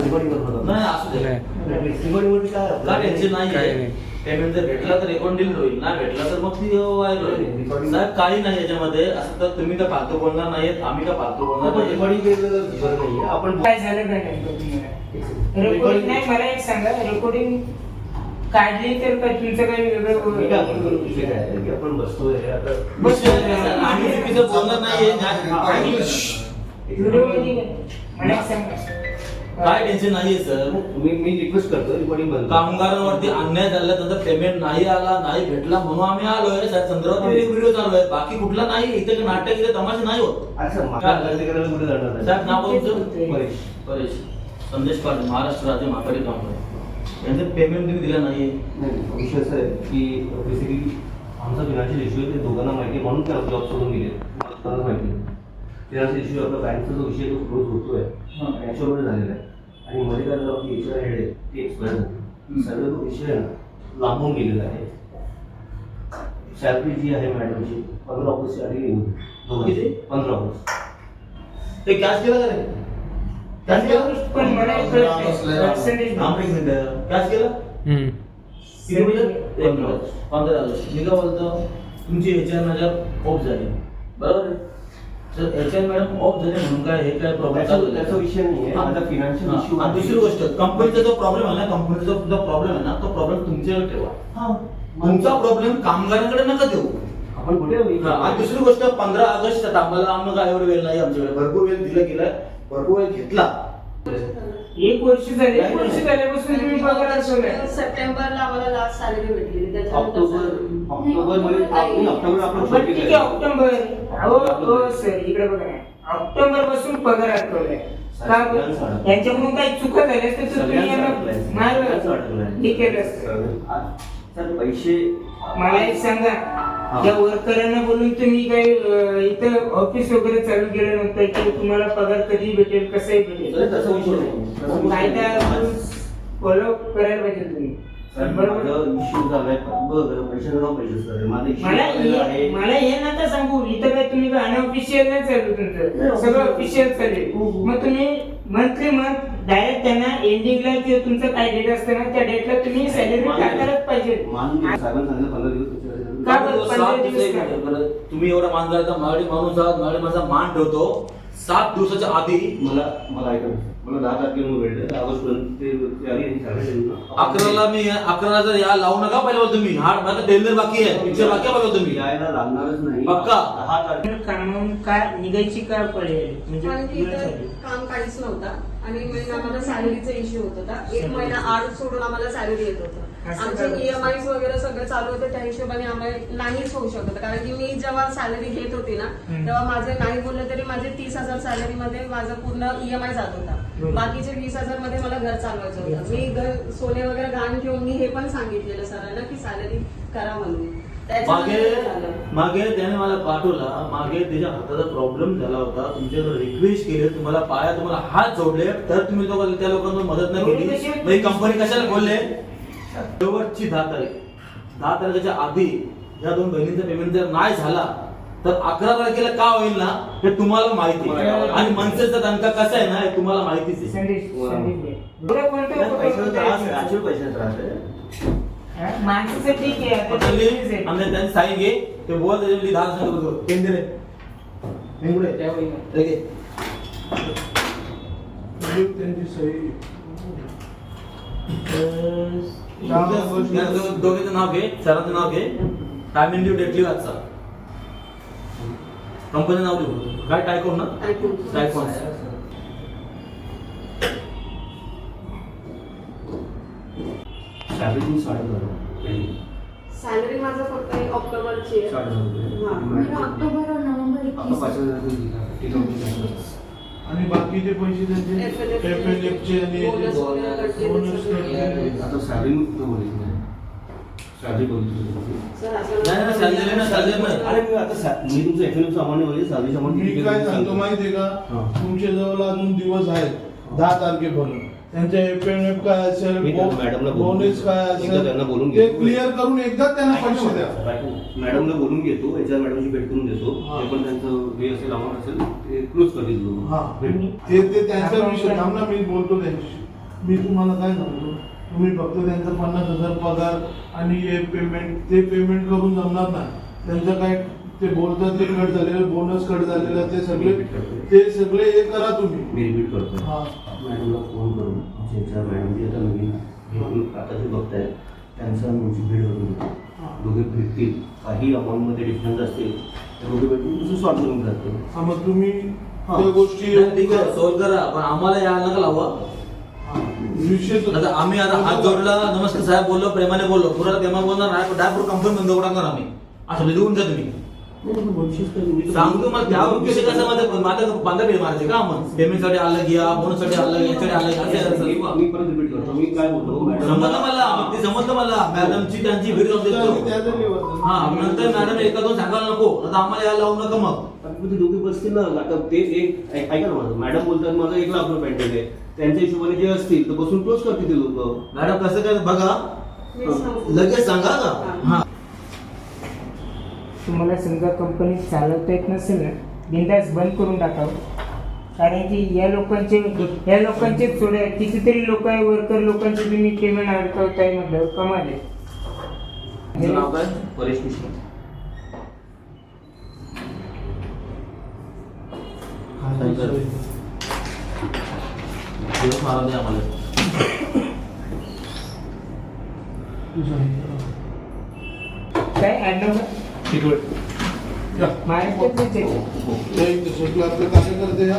Recording करत होता. नाही असू दे. नाही. रेकॉर्डिंगमध्ये काय काय टेन्शन काही नाही नाही. पेमेंट जर भेटला तर रेकॉर्ड होईल. ना भेटला तर मग ती व्हायरल होईल. Recording- साहेब काही नाही याच्यामध्ये. असं तर तुम्ही काय फालतू बोलणार नाहीत आम्ही काय फालतू बोलणार आपण नाही रेकॉर्डिंग केलं तर बरं नाहीये आपण काय झालं काय रेकॉर्डिंग रेकॉर्डिंग नाही. मला एक सांगा. रेकॉर्डिंग काढली तर काय तुमचं काही मी काय म्हणतो वेगळं विषय काय? आहे की आपण बसतोय आता नाही, सर. आम्ही चुकीचं बोलणार नाहीये. नाही. व्हिडिओमध्ये काय? मला एक सांगा. काय टेन्शन नाहीये सर मी मी रिक्वेस्ट करतो रेकॉर्डिंग बंद. कामगारांवरती अन्याय झाला त्यांचा पेमेंट नाही आला नाही भेटला म्हणून आम्ही आलोय साहेब चंद्रावरती व्हिडिओ चालू आहे. बाकी कुठला नाही इथे नाटक इथे तमाशा नाही होत. अच्छा मला गर्दी करायला कुठे जाणार नाही. साहेब नाव तुमचं परेश. परेश. संदेश पाटील महाराष्ट्र राज्य माथाडी कामगार. यांचं पेमेंट तुम्ही दिलं नाही. विषय असं आहे की बेसिकली आमचा फिनान्शियल इश्यू आहे ते दोघांना माहिती आहे. म्हणून ते जॉब सोडून गेले. माहिती आहे. फिनान्शियल इश्यू आपला बँकचा जो विषय तो क्लोज होतोय. याच्यावर झालेला आहे. आणि मध्ये काय झालं की एच आर हेड ती एक्सपायर झाली. सर्व तो विषय लांबून गेलेला आहे. सॅलरी जी आहे मॅडमची पंधरा ऑगस्टची आधी येऊन किती? पंधरा ऑगस्ट. ते कॅश केलं का कॅश केलं? एक मिनिट. कॅश केलं. किती म्हणजे पंधरा ऑगस्ट. मी काय बोलतो? तुमची आर मॅडम ऑफ झाली. बरोबर आहे? मॅडम ऑफ झाली म्हणून काय हे काय प्रॉब्लेम त्याचा विषय नाही आहे. माझा फिनान्शियल इश्यू आणि दुसरी गोष्ट कंपनीचा जो प्रॉब्लेम आहे ना कंपनीचा जो प्रॉब्लेम आहे ना तो प्रॉब्लेम तुमच्याकडे ठेवा. तुमचा प्रॉब्लेम कामगारांकडे नका देऊ. आपण कुठे दुसरी गोष्ट पंधरा ऑगस्ट आम्हाला आम्हाला एवढं वेळ नाही आमच्याकडे. भरपूर वेळ दिला गेलाय. भरपूर वेळ घेतला. एक वर्ष झाले एक वर्ष झाल्यापासून तुम्ही पगार अडवलाय सप्टेंबरला आम्हाला लास्ट सॅलरी भेटलेली ऑक्टोबर ऑक्टोबरमध्ये आपण ऑक्टोबर आपण पण ठीक आहे ऑक्टोबर. अहो हो सर इकडे बघा ऑक्टोबरपासून पगार अडकवलाय. का? यांच्याकडून काही चुका झाल्या तर तुम्ही यांना मारलं हे केलं सर पैसे मला एक सांगा. त्या वर्करांना बोलून तुम्ही काही इथं ऑफिस वगैरे चालू केलं नव्हतं की तुम्हाला पगार कधी भेटेल कसंही तसा. तसा भेटेल कायदा नाही. फॉलो करायला पाहिजे तुम्ही. मला हे- नका सांगू. इथं काय तुम्ही अनऑफिशियल नाही चालू तुमचं. सगळं. ऑफिशियल चालेल. मग तुम्ही मंथली मंथ डायरेक्ट त्यांना एंडिंगला किंवा तुमचं काय डेट असतं ना त्या डेटला तुम्ही सॅलरी टाकायलाच पाहिजे साहेबांनी सांगितलं पंधरा दिवस का. बरं? पंधरा दिवस. तुम्ही एवढा मान करायचा मराठी माणूस आहात मराठी माझा मान ठेवतो सात दिवसाच्या आधी मला मला ऐकायचं मला दहा तारखेला वेळ आहे. ऑगस्ट पर्यंत ते आली आणि. अकराला मी अकराला जर या लावू नका पहिले बोलतो तुम्ही हा माझा टेलर बाकी आहे. पिक्चर बाकी बघा तुम्ही यायला लागणारच नाही. पक्का? दहा तारखेला कामावून काय निघायची काय पर्याय म्हणजे. काम काहीच नव्हता. आणि मेन आम्हाला सॅलरीचा इश्यू होत होता. एक महिना आड सोडून आम्हाला सॅलरी येत होतं. आमचे? ईएमआय वगैरे सगळं चालू होतं त्या हिशोबाने आम्हाला नाहीच होऊ शकत होतं. कारण की मी जेव्हा सॅलरी घेत होती ना. तेव्हा माझे नाही बोललं तरी माझे तीस हजार सॅलरी मध्ये माझं पूर्ण ईएमआय जात होता. बाकीचे वीस हजारमध्ये मला घर चालवायचं होतं मी घर सोने वगैरे घाण ठेवून मी हे पण सांगितलेलं सरांना की सॅलरी करा म्हणून मागे. मागे त्याने मला पाठवला मागे त्याच्या हाताचा प्रॉब्लेम झाला होता तुमच्याकडे रिक्वेस्ट केली तुम्हाला पाया तुम्हाला हात जोडले तर तुम्ही तो त्या लोकांना मदत नाही केली मग ही कंपनी कशाला खोलले शेवटची दहा तारीख. दहा तारखेच्या आधी या दोन बहिणींचा पेमेंट जर नाही झाला तर अकरा तारखेला का होईल ना हे तुम्हाला माहिती आहे. आणि मनसेचा दणका कसा आहे ना हे तुम्हाला माहितीच त्यांनी घे ते बोल दहा सांगत केंद्र त्या दोघीचं नाव घे सरांचं नाव घे. Time in due date leave आजचा. कंपनीचं नाव लिहू काय टायकोन ना. टायकोन सॅलरी. सॅलरी माझं फक्त एक ऑक्टोबरची आहे. ऑक्टोबर और नोव्हेंबर आणि बाकीचे पैसे त्यांचे FLF चे, FLF आणि बोनस. आता सॅलरी कुठं बोलायची नाही. सॅलरी बोलतो मी काय सांगतो माहितीये का. तुमच्या जवळ अजून दिवस आहेत दहा तारखेपर्यंत. त्यांच्या एफएनएफ काय असेल मॅडमला बोनस. काय एकदा त्यांना बोलून असेल ते. क्लिअर करून एकदा त्यांना पैसे द्या मॅडमला बोलून घेतो याच्या मॅडमची भेट करून देतो. ते पण त्यांचं हे असेल अमाऊंट असेल ते क्लोज करतील लोक. हा. ते ते त्यांचा विषय थांब ना मी बोलतो त्यांच्याशी मी तुम्हाला काय सांगतो तुम्ही फक्त त्यांचा पन्नास हजार पगार आणि हे पेमेंट ते पेमेंट करून जमणार नाही त्यांचं काय ते बोलतात ते कट झालेलं बोनस कट झालेलं ते सगळे ते सगळे हे करा तुम्ही. मी रिपीट करतो. हा. मॅडमला फोन करून ज्यांच्या मॅडम जे आता नवीन हे आता जे बघताय त्यांचा म्हणजे भेट करून घेतो दोघे भेटतील. काही अमाऊंटमध्ये डिफरन्स असतील तर दोघे भेटून तुझं सॉल्व करून जाते हा, मग तुम्ही. त्या गोष्टी ठीक आहे सॉल्व करा पण आम्हाला यायला नका लावा आता आम्ही आता हात जोडला नमस्कार साहेब बोललो प्रेमाने बोललो पुरा प्रेमाने बोलणार नाही डायरेक्ट कंपनी बंद टाकणार आम्ही. असं लिहून द्या तुम्ही. सांगतो मला त्यावर विषय कसा माझं माझं बांधा पेड मारायचे का मग? पेमेंटसाठी अलग घ्या बोनससाठी अलग घ्या याच्यासाठी असं- मी परत रिपीट करतो. मी काय बोलतो समजलं मला? ते समजलं मला. मॅडमची त्यांची त्याचं- देतो. हा नंतर मॅडम एका दोन सांगायला नको. आता आम्हाला यायला लावू नका मग. दोघे बसतील ना. आता ते एक ऐका ना माझं. मॅडम बोलतात माझं एक लाख रुपये आहे. त्यांच्या हिशोबाने जे असतील तर बसून क्लोज करतील ते लोक मॅडम कसं काय? बघा. लगेच सांगा का हा. तुम्हाला समजा कंपनी चालवता येत नसेल ना बिंदास बंद करून टाकावं. कारण की या लोकांचे या लोकांचे थोडे कितीतरी लोक आहे वर्कर लोकांचे तुम्ही पेमेंट म्हटलं कमाल आहे. तुमचं नाव काय? परेश मिश्रा. शंकर. दिवस मारा दे आम्हाला. तुझं. काय ॲडव्हान्स ठीक आहे. या. महाराष्ट्रातलेच आहे ते